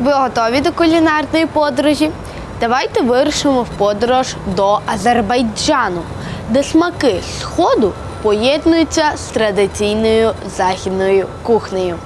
Ви готові до кулінарної подорожі? Давайте вирушимо в подорож до Азербайджану, де смаки сходу поєднуються з традиційною західною кухнею.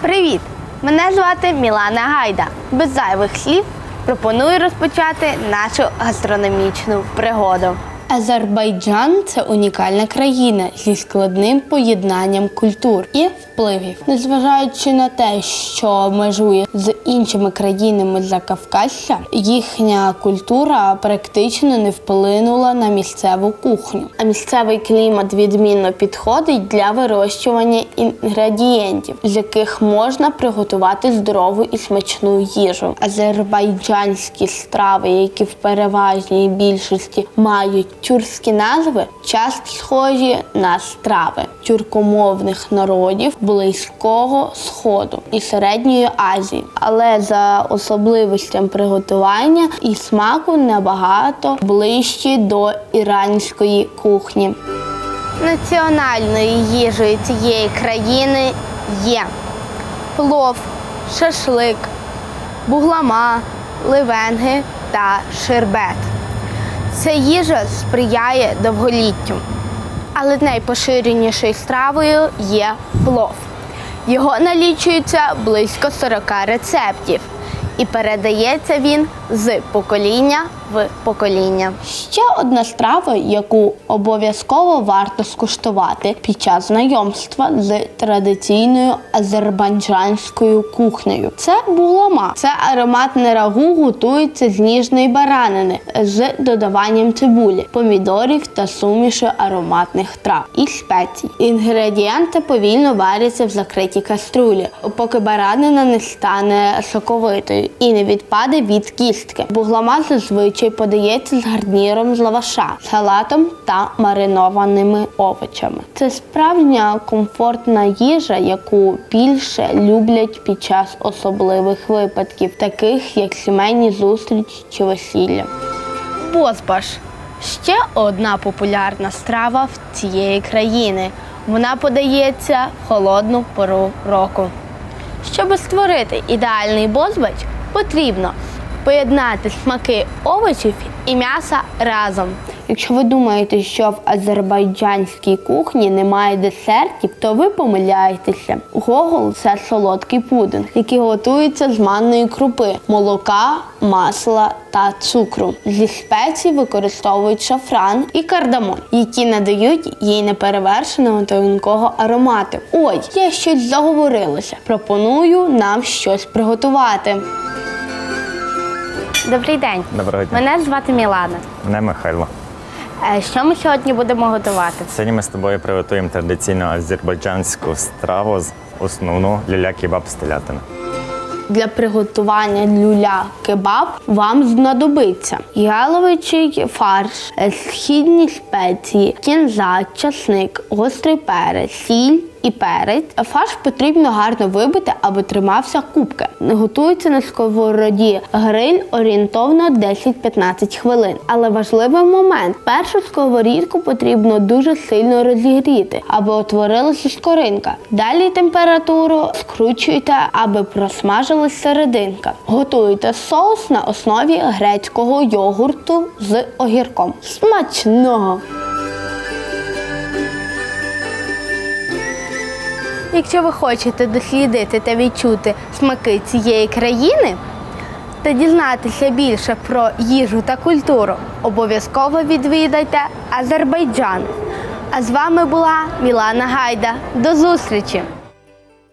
Привіт! Мене звати Мілана Гайда. Без зайвих слів пропоную розпочати нашу гастрономічну пригоду. Азербайджан це унікальна країна зі складним поєднанням культур і впливів. Незважаючи на те, що межує з іншими країнами Закавказя, їхня культура практично не вплинула на місцеву кухню. А місцевий клімат відмінно підходить для вирощування інгредієнтів, з яких можна приготувати здорову і смачну їжу. Азербайджанські страви, які в переважній більшості мають тюркські назви, часто схожі на страви тюркомовних народів Близького Сходу і Середньої Азії, але за особливостям приготування і смаку набагато ближчі до іранської кухні. Національною їжею цієї країни є плов, шашлик, буглама, ливенги та шербет. Ця їжа сприяє довголіттю. Але найпоширенішою стравою є плов. Його налічується близько 40 рецептів, і передається він з покоління в покоління. Ще одна страва, яку обов'язково варто скуштувати під час знайомства з традиційною азербайджанською кухнею. Це булама. Це ароматне рагу готується з ніжної баранини з додаванням цибулі, помідорів та суміші ароматних трав і спецій. Інгредієнти повільно варяться в закритій каструлі, поки баранина не стане соковитою і не відпаде від кістки. Буглама зазвичай подається з гарніром з лаваша, салатом та маринованими овочами. Це справжня комфортна їжа, яку більше люблять під час особливих випадків, таких як сімейні зустрічі чи весілля. Бозбаш ще одна популярна страва в цієї країни. Вона подається в холодну пору року. Щоб створити ідеальний бозбач, потрібно поєднати смаки овочів і м'яса разом. Якщо ви думаєте, що в азербайджанській кухні немає десертів, то ви помиляєтеся. Гогол це солодкий пудинг, який готується з манної крупи, молока, масла та цукру. Зі спецій використовують шафран і кардамон, які надають їй неперевершеного тонкого аромату. Ой, я щось заговорилася. Пропоную нам щось приготувати. Добрий день. Доброго дня. Мене звати Мілана. Мене Михайло. Е, Що ми сьогодні будемо готувати? Сьогодні ми з тобою приготуємо традиційну азербайджанську страву з основну люля-кебаб з телятини. Для приготування люля кебаб вам знадобиться яловичий фарш, е, східні спеції, кінза, часник, гострий перець, сіль і перець. Фарш потрібно гарно вибити, аби тримався кубки. Готується на сковороді гриль орієнтовно 10-15 хвилин. Але важливий момент: першу сковорідку потрібно дуже сильно розігріти, аби утворилася скоринка. Далі температуру скручуйте, аби просмажилась серединка. Готуйте соус на основі грецького йогурту з огірком. Смачного! Якщо ви хочете дослідити та відчути смаки цієї країни та дізнатися більше про їжу та культуру, обов'язково відвідайте Азербайджан. А з вами була Мілана Гайда. До зустрічі!